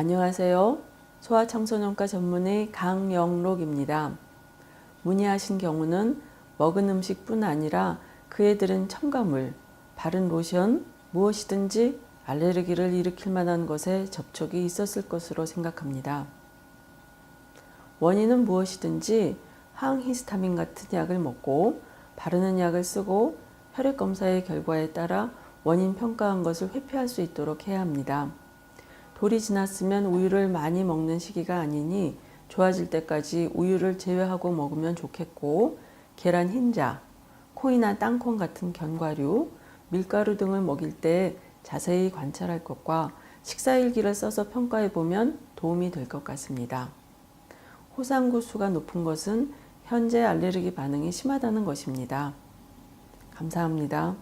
안녕하세요. 소아청소년과 전문의 강영록입니다. 문의하신 경우는 먹은 음식뿐 아니라 그에 들은 첨가물, 바른 로션, 무엇이든지 알레르기를 일으킬 만한 것에 접촉이 있었을 것으로 생각합니다. 원인은 무엇이든지 항히스타민 같은 약을 먹고 바르는 약을 쓰고 혈액 검사의 결과에 따라 원인 평가한 것을 회피할 수 있도록 해야 합니다. 돌이 지났으면 우유를 많이 먹는 시기가 아니니 좋아질 때까지 우유를 제외하고 먹으면 좋겠고 계란 흰자, 콩이나 땅콩 같은 견과류, 밀가루 등을 먹일 때 자세히 관찰할 것과 식사일기를 써서 평가해 보면 도움이 될 것 같습니다. 호상구 수가 높은 것은 현재 알레르기 반응이 심하다는 것입니다. 감사합니다.